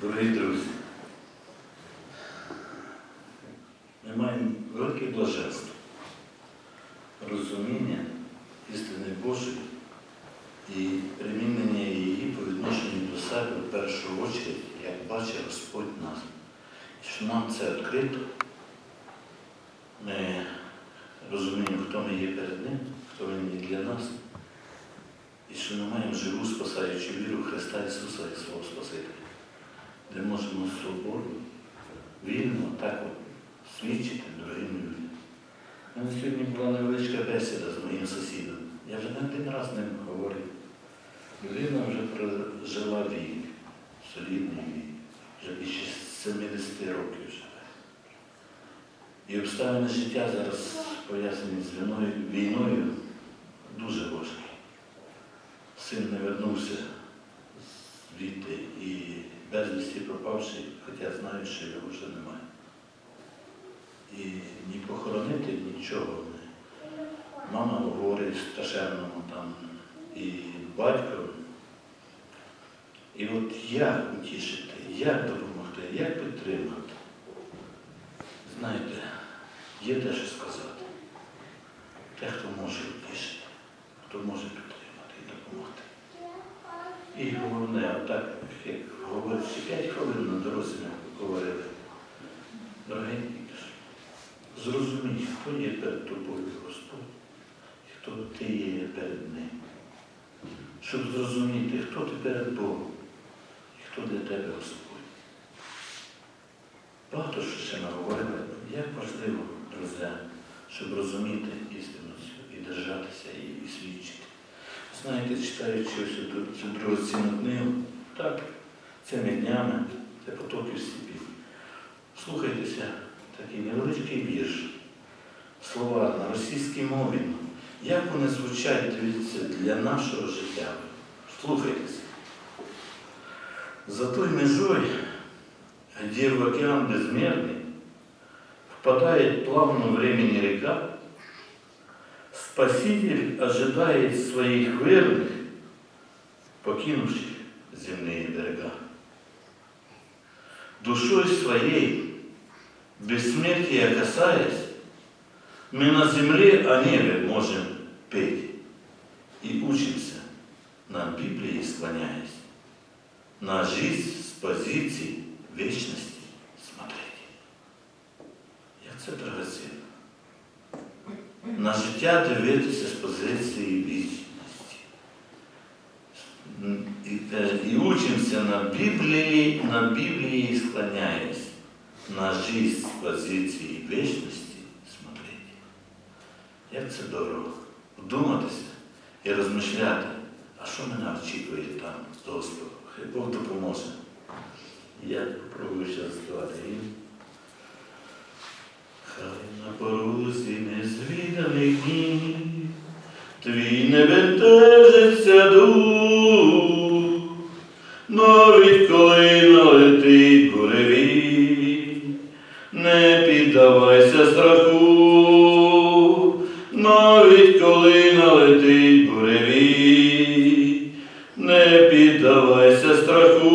Дорогі друзі, ми маємо велике блаженство, розуміння істини Божої і примінення її по відношенню до себе в першу очередь, як бачить Господь нас. І що нам це відкрито, ми розуміємо, хто ми є перед Ним, хто Він є для нас. І що ми маємо живу спасаючу віру Христа Ісуса як свого Спасителя, де можемо свободу, вільно так свідчити дорогим людям. У мене сьогодні була невеличка бесіда з моїм сусідом. Я вже не один раз з ним говорив. Людина вже прожила вік, солідний вік, вже більше 70 років живе. І обставини життя зараз пояснені з війною, війною дуже важкі. Син не вернувся звідти безвісті пропавший, хоча знаю, що його вже немає. І ні похоронити нічого не. Мама говорить страшенному там і батько. І от як утішити, як допомогти, як підтримати? Знаєте, є те, що сказати. Те, хто може утішити, хто може підтримати і допомогти. І головне, отак, як говорить, ще 5 хвилин на дорозі ми говорили. Дорогенький, зрозумій, хто є перед тобою Господь, і хто ти є перед Ним. Щоб зрозуміти, хто ти перед Богом і хто для тебе Господь. Багато що ще ми говорили, як важливо, друзі, щоб розуміти істину і держатися і свідчити. Знаєте, читаючи цю, цю другоцінну книгу, так, цими днями, це потоків степів. Слухайтеся, такий невеличкий вірш, слова на російській мові. Як вони звучать, дивіться, для нашого життя? Слухайтеся. За той межой, где в океан безмерный впадает плавно времени река, Спаситель ожидает своих верных, покинувших земные берега. Душой своей, бессмертия касаясь, мы на земле о небе можем петь и учимся, на Библии склоняясь, на жизнь с позиций вечности смотреть. Як це драгоцінно. На життя дивитися з позиції вічності. І учимося на Біблії, на Біблії склоняясь, на жизнь з позиції вічності смотреть. Як це дорого. Вдуматися і розмишляти, а що мене очікує там з Господом. Хай Бог допоможе. Я спробую ще заспівати гімн. Хай на порозі незвіданих днів твій не бентежиться дух, навіть коли налетить буревій, не піддавайся страху, навіть коли налетить буревій, не піддавайся страху.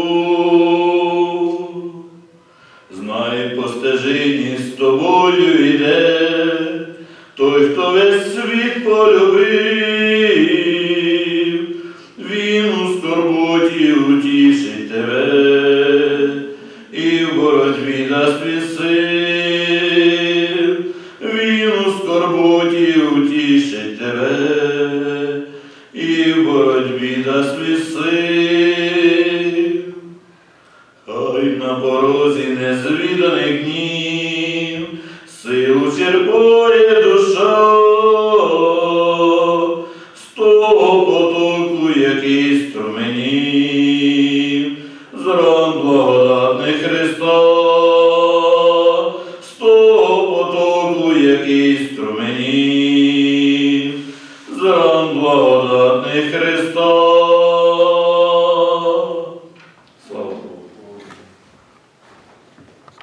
Знай по стежині з тобою йде, той, хто весь світ полюбив, дасть тобі він у скорботі утішить тебе, і в боротьбі дасть сил. Хай на порозі незвіданих днів силу черпає душа. З того потоку, який струменів, Христа, Сам благодатний Христос.